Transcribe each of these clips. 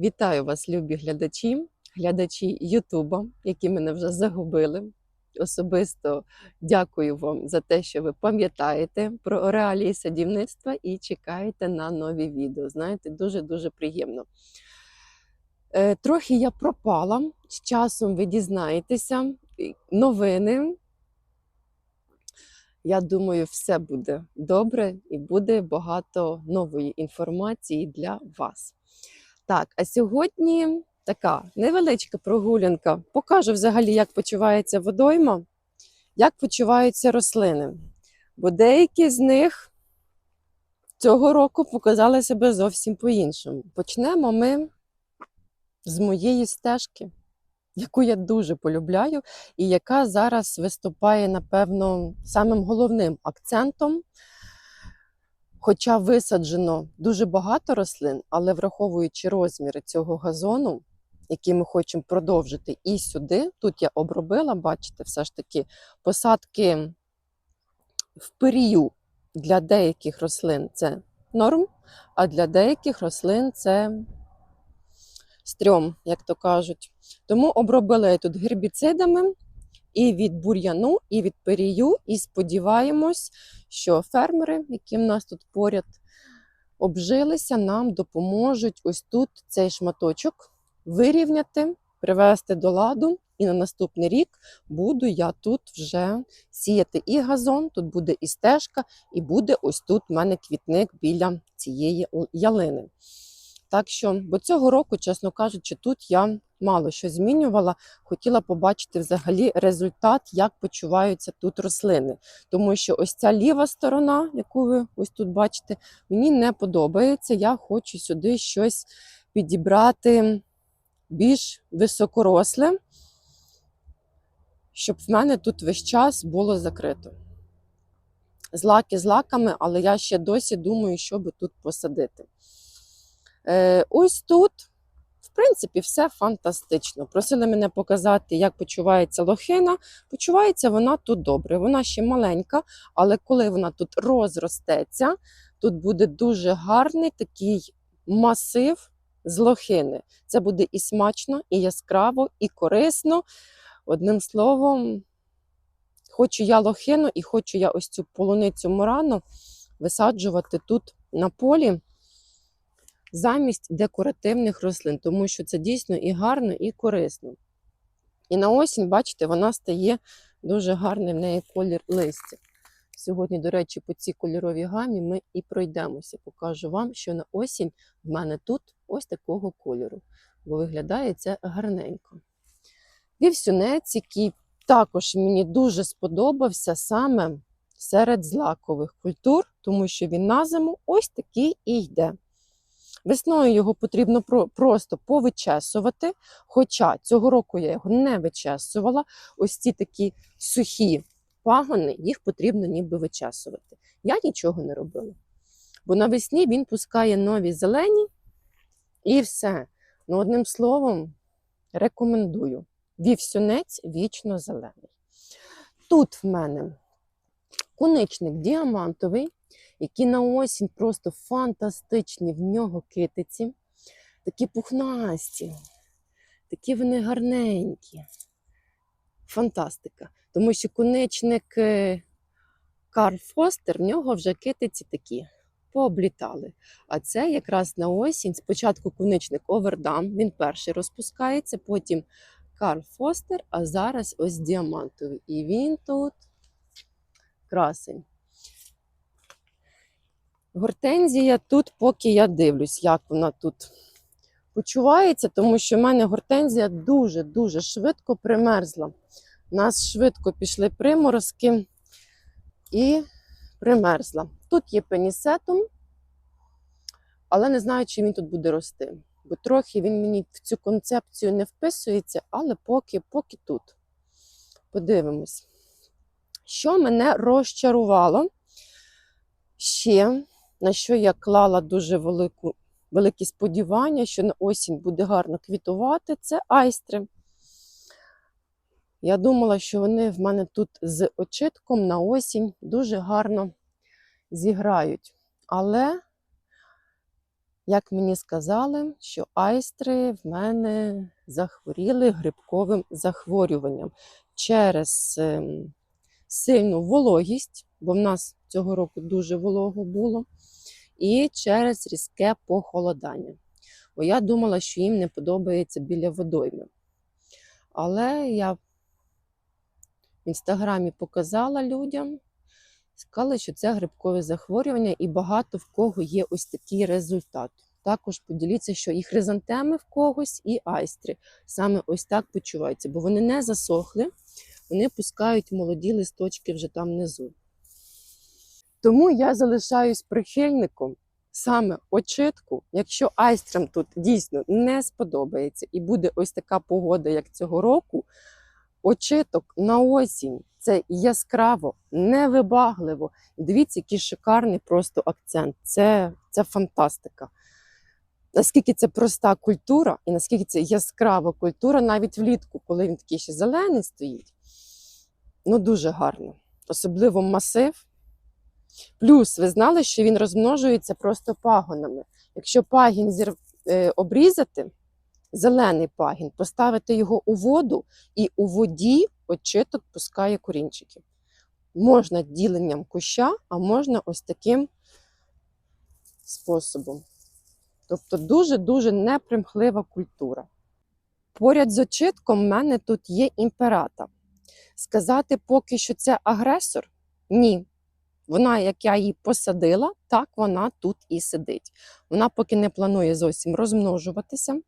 Вітаю вас, любі глядачі, глядачі Ютуба, які мене вже загубили. Особисто дякую вам за те, що ви пам'ятаєте про реалії садівництва і чекаєте на нові відео. Знаєте, дуже-дуже приємно. Е, Трохи я пропала. З часом ви дізнаєтеся новини. Я думаю, все буде добре і буде багато нової інформації для вас. Так, а сьогодні така невеличка прогулянка. Покажу взагалі, як почувається водойма, як почуваються рослини. Бо деякі з них цього року показали себе зовсім по-іншому. Почнемо ми з моєї стежки, яку я дуже полюбляю, і яка зараз виступає, напевно, самим головним акцентом. Хоча висаджено дуже багато рослин, але враховуючи розміри цього газону, який ми хочемо продовжити і сюди, тут я обробила, бачите, все ж таки посадки в перію для деяких рослин це норм, а для деяких рослин це стрьом, як то кажуть. Тому обробила я тут гербіцидами і від бур'яну, і від перію, і сподіваємось, що фермери, які в нас тут поряд обжилися, нам допоможуть ось тут цей шматочок вирівняти, привести до ладу. І на наступний рік буду я тут вже сіяти і газон, тут буде і стежка, і буде ось тут в мене квітник біля цієї ялини. Так що, бо цього року, чесно кажучи, тут я мало що змінювала. Хотіла побачити взагалі результат, як почуваються тут рослини. Тому що ось ця ліва сторона, яку ви ось тут бачите, мені не подобається. Я хочу сюди щось підібрати більш високоросле, щоб в мене тут весь час було закрито. Злаки злаками, але я ще досі думаю, що би тут посадити. Е, ось тут, в принципі, все фантастично. Просили мене показати, як почувається лохина. Почувається вона тут добре. Вона ще маленька, але коли вона тут розростеться, тут буде дуже гарний такий масив з лохини. Це буде і смачно, і яскраво, і корисно. Одним словом, хочу я лохину і хочу я ось цю полуницю морану висаджувати тут на полі замість декоративних рослин, тому що це дійсно і гарно, і корисно. І на осінь, бачите, вона стає дуже гарний в неї колір листя. Сьогодні, до речі, по цій кольоровій гамі ми і пройдемося. Покажу вам, що на осінь в мене тут ось такого кольору, бо виглядає це гарненько. Вівсюнець, який також мені дуже сподобався саме серед злакових культур, тому що він на зиму ось такий і йде. Весною його потрібно про- просто повичесувати, хоча цього року я його не вичесувала. Ось ці такі сухі пагони, їх потрібно ніби вичесувати. Я нічого не робила. Бо навесні він пускає нові зелені і все. Ну, одним словом, рекомендую. Вівсюнець вічно зелений. Тут в мене куничник діамантовий, які на осінь просто фантастичні в нього китиці, такі пухнасті, такі вони гарненькі. Фантастика. Тому що конечник е, Карл Фостер, в нього вже китиці такі пооблітали. А це якраз на осінь. Спочатку конечник Овердам, він перший розпускається, потім Карл Фостер, а зараз ось діамантовий. І він тут красень. Гортензія тут, поки я дивлюсь, як вона тут почувається, тому що в мене гортензія дуже-дуже швидко примерзла. У нас швидко пішли приморозки і примерзла. Тут є пенісетум, але не знаю, чи він тут буде рости. Бо трохи він мені в цю концепцію не вписується, але поки, поки тут. Подивимось. Що мене розчарувало ще на що я клала дуже велику, великі сподівання, що на осінь буде гарно квітувати, це айстри. Я думала, що вони в мене тут з очитком на осінь дуже гарно зіграють. Але як мені сказали, що айстри в мене захворіли грибковим захворюванням через ем, сильну вологість, бо в нас цього року дуже волого було, і через різке похолодання. Бо я думала, що їм не подобається біля водойми. Але я в інстаграмі показала людям, сказали, що це грибкове захворювання, і багато в кого є ось такий результат. Також поділіться, що і хризантеми в когось, і айстри саме ось так почуваються, бо вони не засохли, вони пускають молоді листочки вже там внизу. Тому я залишаюсь прихильником саме очитку, якщо айстрам тут дійсно не сподобається і буде ось така погода, як цього року, очиток на осінь це яскраво, невибагливо. Дивіться, який шикарний просто акцент. Це, це фантастика. Наскільки це проста культура, і наскільки це яскрава культура, навіть влітку, коли він такий ще зелений стоїть, ну дуже гарно. Особливо масив. Плюс ви знали, що він розмножується просто пагонами. Якщо пагін зір... е, обрізати, зелений пагін, поставити його у воду, і у воді очиток пускає корінчики. Можна діленням куща, а можна ось таким способом. Тобто дуже-дуже непримхлива культура. Поряд з очитком в мене тут є імперата. Сказати поки що це агресор? Ні. Вона, як я її посадила, так вона тут і сидить. Вона поки не планує зовсім розмножуватися.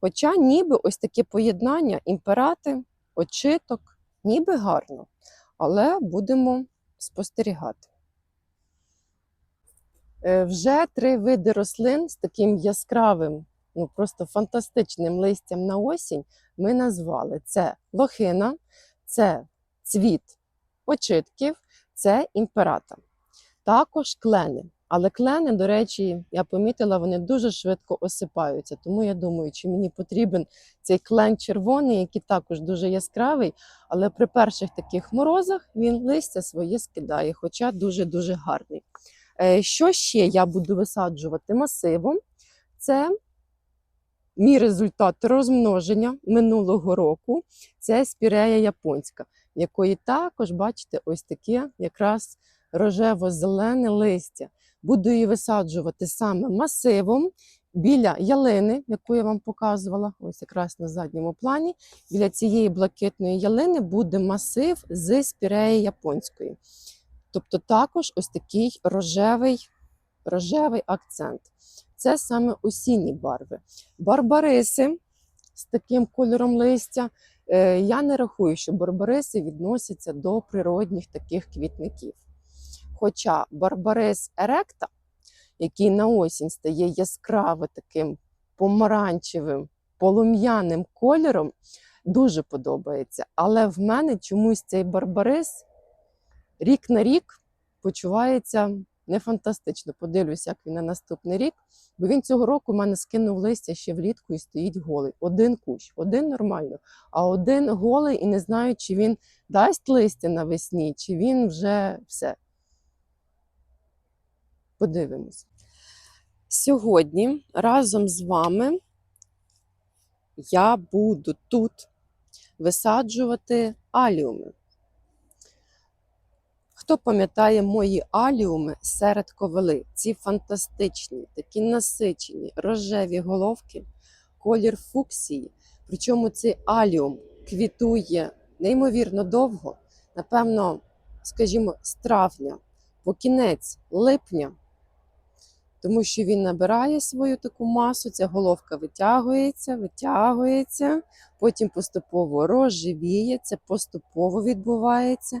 Хоча ніби ось таке поєднання імперати, очиток, ніби гарно. Але будемо спостерігати. Е, Вже три види рослин з таким яскравим, ну просто фантастичним листям на осінь ми назвали: це лохина, це цвіт очитків, це імперата. Також клени. Але клени, до речі, я помітила, вони дуже швидко осипаються. Тому я думаю, чи мені потрібен цей клен червоний, який також дуже яскравий, але при перших таких морозах він листя своє скидає, хоча дуже-дуже гарний. Е, Що ще я буду висаджувати масивом? Це мій результат розмноження минулого року. Це спірея японська, якої також, бачите, ось таке якраз рожево-зелене листя. Буду її висаджувати саме масивом біля ялини, яку я вам показувала, ось якраз на задньому плані. Біля цієї блакитної ялини буде масив з спіреї японської. Тобто також ось такий рожевий, рожевий акцент. Це саме осінні барви. Барбариси з таким кольором листя. Е, Я не рахую, що барбариси відносяться до природних таких квітників. Хоча барбарис еректа, який на осінь стає яскраво таким помаранчевим, полум'яним кольором, дуже подобається. Але в мене чомусь цей барбарис рік на рік почувається не фантастично. Подивлюсь, як він на наступний рік. Бо він цього року в мене скинув листя ще влітку і стоїть голий. Один кущ, один нормально, а один голий і не знаю, чи він дасть листя навесні, чи він вже все. Подивимось. Сьогодні разом з вами я буду тут висаджувати аліуми. Хто пам'ятає мої аліуми серед ковили? Ці фантастичні, такі насичені, рожеві головки, колір фуксії. Причому цей аліум квітує неймовірно довго, напевно, скажімо, з травня по кінець липня, тому що він набирає свою таку масу, ця головка витягується, витягується, потім поступово розживіє, це поступово відбувається.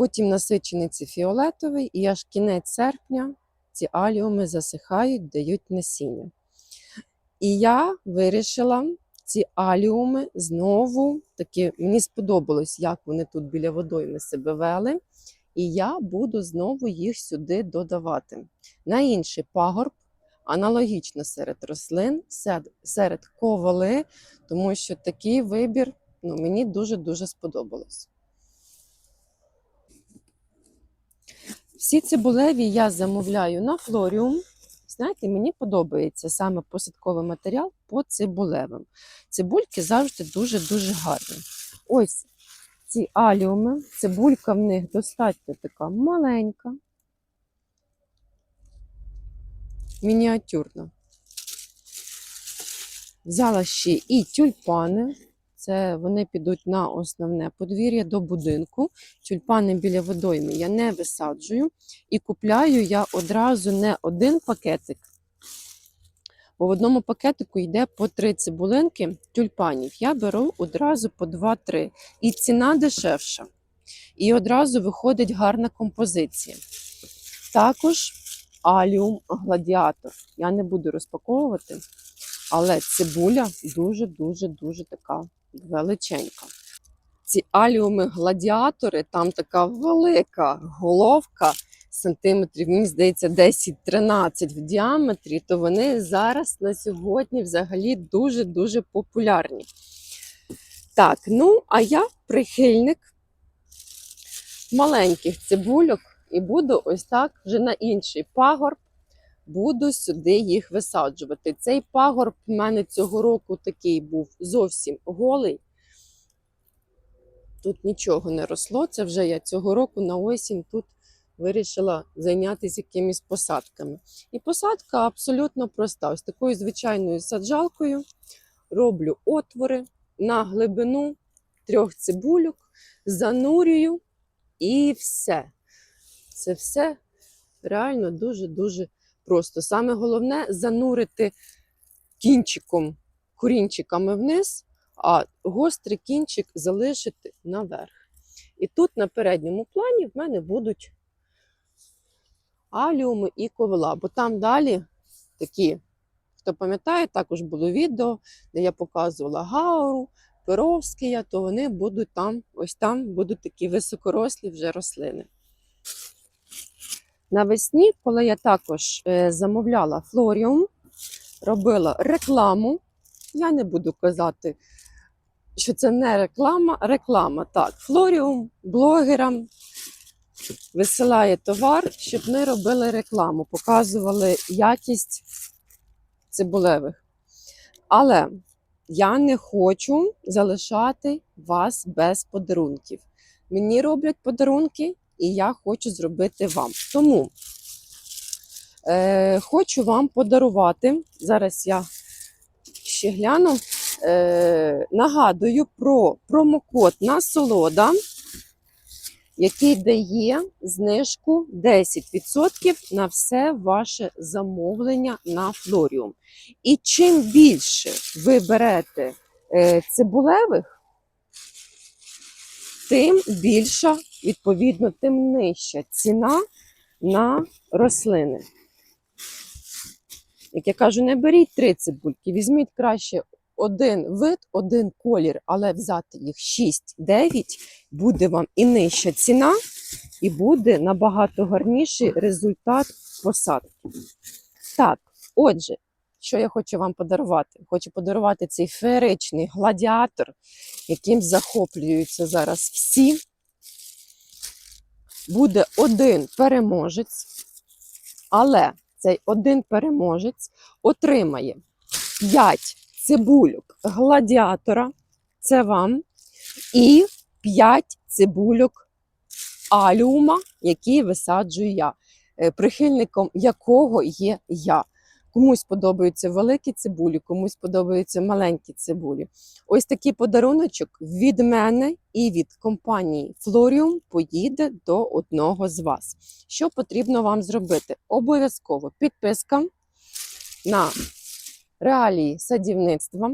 Потім насичений це фіолетовий, і аж кінець серпня ці аліуми засихають, дають насіння. І я вирішила ці аліуми знову таки, мені сподобалось, як вони тут біля водойми себе вели. І я буду знову їх сюди додавати. На інший пагорб, аналогічно серед рослин, серед ковали, тому що такий вибір ну, мені дуже-дуже сподобалось. Всі цибулеві я замовляю на флоріум. Знаєте, мені подобається саме посадковий матеріал по цибулевим. Цибульки завжди дуже-дуже гарні. Ось ці аліуми, цибулька в них достатньо така маленька, мініатюрна. Взяла ще і тюльпани. Це вони підуть на основне подвір'я до будинку. Тюльпани біля водойми я не висаджую. І купляю я одразу не один пакетик, бо в одному пакетику йде по три цибулинки тюльпанів. Я беру одразу по 2-3. І ціна дешевша. І одразу виходить гарна композиція. Також аліум гладіатор. Я не буду розпаковувати, але цибуля дуже-дуже дуже така величенька. Ці аліуми гладіатори, там така велика головка, сантиметрів, мені здається, 10-13 в діаметрі, то вони зараз на сьогодні взагалі дуже-дуже популярні. Так, ну, а я прихильник маленьких цибульок і буду ось так вже на інший пагорб. Буду сюди їх висаджувати. Цей пагорб в мене цього року такий був зовсім голий. Тут нічого не росло. Це вже я цього року на осінь тут вирішила зайнятися якимись посадками. І посадка абсолютно проста. Ось такою звичайною саджалкою роблю отвори на глибину трьох цибульок, занурюю і все. Це все реально дуже-дуже просто. Саме головне занурити кінчиком, корінчиками вниз, а гострий кінчик залишити наверх. І тут на передньому плані в мене будуть аліуми і ковила, бо там далі такі, хто пам'ятає, також було відео, де я показувала гауру, перовськія, то вони будуть там, ось там будуть такі високорослі вже рослини. Навесні, коли я також е, замовляла флоріум, робила рекламу. Я не буду казати, що це не реклама, реклама. Так, флоріум блогерам висилає товар, щоб ми робили рекламу, показували якість цибулевих. Але я не хочу залишати вас без подарунків. Мені роблять подарунки, і я хочу зробити вам. Тому е, хочу вам подарувати. Зараз я ще гляну. Е, нагадую про промокод насолода, який дає знижку 10% на все ваше замовлення на флоріум. І чим більше ви берете е, цибулевих, тим більша, відповідно, тим нижча ціна на рослини. Як я кажу, не беріть три цибульки, візьміть краще один вид, один колір, але взяти їх 6-9, буде вам і нижча ціна, і буде набагато гарніший результат посадки. Так, отже, що я хочу вам подарувати? Хочу подарувати цей феєричний гладіатор, яким захоплюються зараз всі. Буде один переможець, але цей один переможець отримає 5 цибульок гладіатора, це вам, і 5 цибульок аліума, які висаджую я, е, прихильником якого є я. Комусь подобаються великі цибулі, комусь подобаються маленькі цибулі. Ось такий подаруночок від мене і від компанії Florium поїде до одного з вас. Що потрібно вам зробити? Обов'язково підписка на реалії садівництва,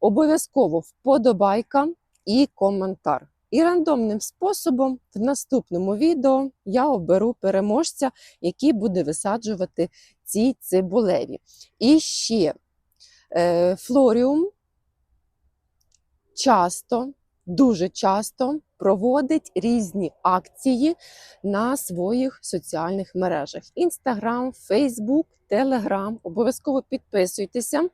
обов'язково вподобайка і коментар. І рандомним способом в наступному відео я оберу переможця, який буде висаджувати ці цибулеві. І ще е, флоріум часто, дуже часто проводить різні акції на своїх соціальних мережах: Інстаграм, Фейсбук, Телеграм. Обов'язково підписуйтеся.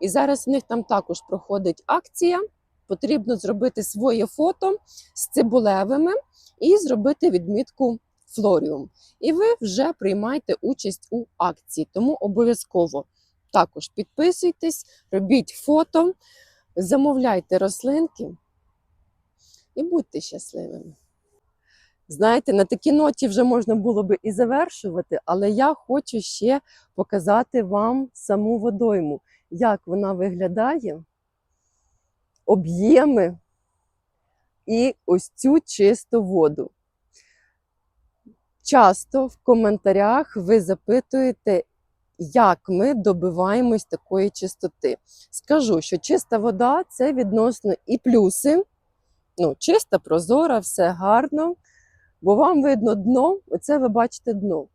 І зараз в них там також проходить акція. Потрібно зробити своє фото з цибулевими і зробити відмітку Флоріум. І ви вже приймаєте участь у акції. Тому обов'язково також підписуйтесь, робіть фото, замовляйте рослинки і будьте щасливими. Знаєте, на такій ноті вже можна було би і завершувати, але я хочу ще показати вам саму водойму, як вона виглядає, об'єми і ось цю чисту воду. Часто в коментарях ви запитуєте, як ми добиваємось такої чистоти. Скажу, що чиста вода це відносно і плюси. Ну, чиста, прозора, все гарно. Бо вам видно дно, оце ви бачите дно.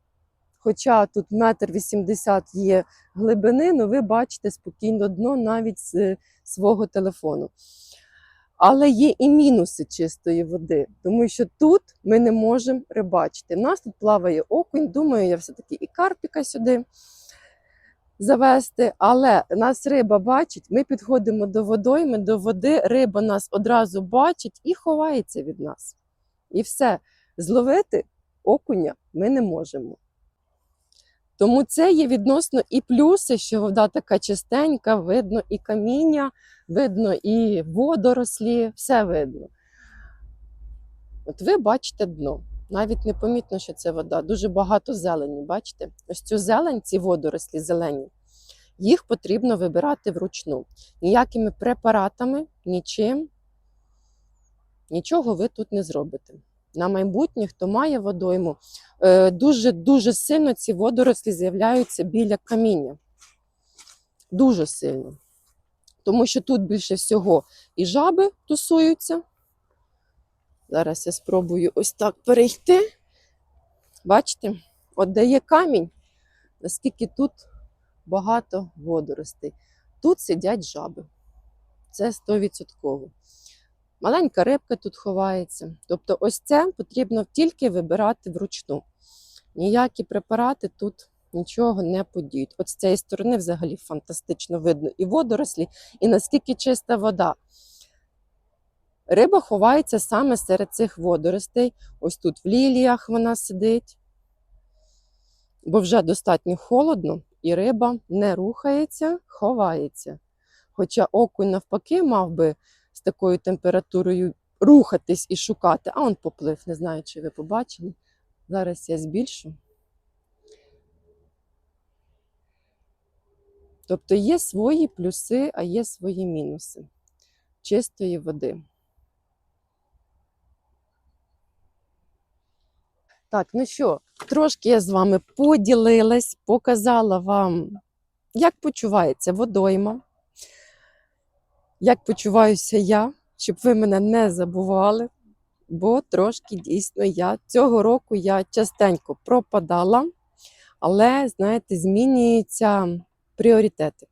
Хоча тут метр вісімдесят є глибини, але ви бачите спокійно дно навіть з свого телефону. Але є і мінуси чистої води, тому що тут ми не можемо рибачити. У нас тут плаває окунь, думаю, я все-таки і карпіка сюди завести. Але нас риба бачить, ми підходимо до водойми, до води, риба нас одразу бачить і ховається від нас. І все, зловити окуня ми не можемо. Тому це є відносно і плюси, що вода така чистенька, видно і каміння, видно і водорослі, все видно. От ви бачите дно. Навіть не помітно, що це вода. Дуже багато зелені, бачите? Ось цю зелень, ці водорослі зелені, їх потрібно вибирати вручну. Ніякими препаратами, нічим, нічого ви тут не зробите. На майбутнє, хто має водойму, дуже-дуже сильно ці водорослі з'являються біля каміння. Дуже сильно. Тому що тут більше всього і жаби тусуються. Зараз я спробую ось так перейти. Бачите, от де є камінь, наскільки тут багато водоростей. Тут сидять жаби. Це 100%. Маленька рибка тут ховається. Тобто, ось це потрібно тільки вибирати вручну. Ніякі препарати тут нічого не подіють. От з цієї сторони взагалі фантастично видно і водорослі, і наскільки чиста вода. Риба ховається саме серед цих водоростей. Ось тут в ліліях вона сидить, бо вже достатньо холодно, і риба не рухається, ховається. Хоча окунь, навпаки, мав би з такою температурою рухатись і шукати, а он поплив. Не знаю, чи ви побачили. Зараз я збільшу. Тобто є свої плюси, а є свої мінуси чистої води. Так, ну що, трошки я з вами поділилась, показала вам, як почувається водойма, як почуваюся я, щоб ви мене не забували. Бо трошки дійсно я цього року я частенько пропадала, але, знаєте, змінюються пріоритети.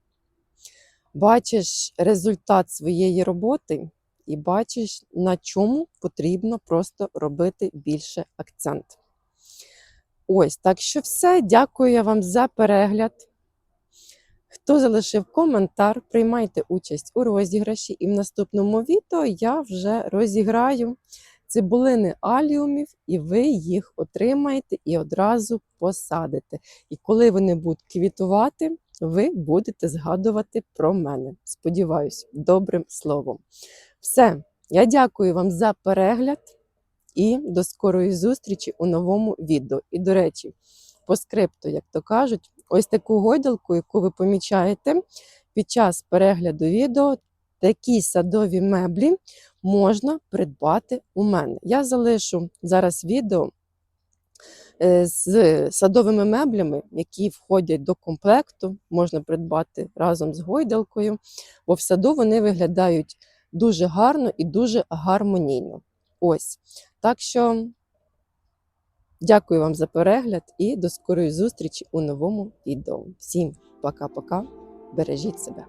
Бачиш результат своєї роботи і бачиш, на чому потрібно просто робити більше акцент. Ось, так що все. Дякую я вам за перегляд. Хто залишив коментар, приймайте участь у розіграші, і в наступному відео я вже розіграю цибулини аліумів, і ви їх отримаєте і одразу посадите. І коли вони будуть квітувати, ви будете згадувати про мене. Сподіваюсь, добрим словом. Все, я дякую вам за перегляд і до скорої зустрічі у новому відео. І, до речі, по скрипту, як то кажуть, ось таку гойдалку, яку ви помічаєте під час перегляду відео, такі садові меблі можна придбати у мене. Я залишу зараз відео е, з садовими меблями, які входять до комплекту, можна придбати разом з гойдалкою, бо в саду вони виглядають дуже гарно і дуже гармонійно. Ось. Так що дякую вам за перегляд і до скорої зустрічі у новому відео. Всім пока-пока. Бережіть себе.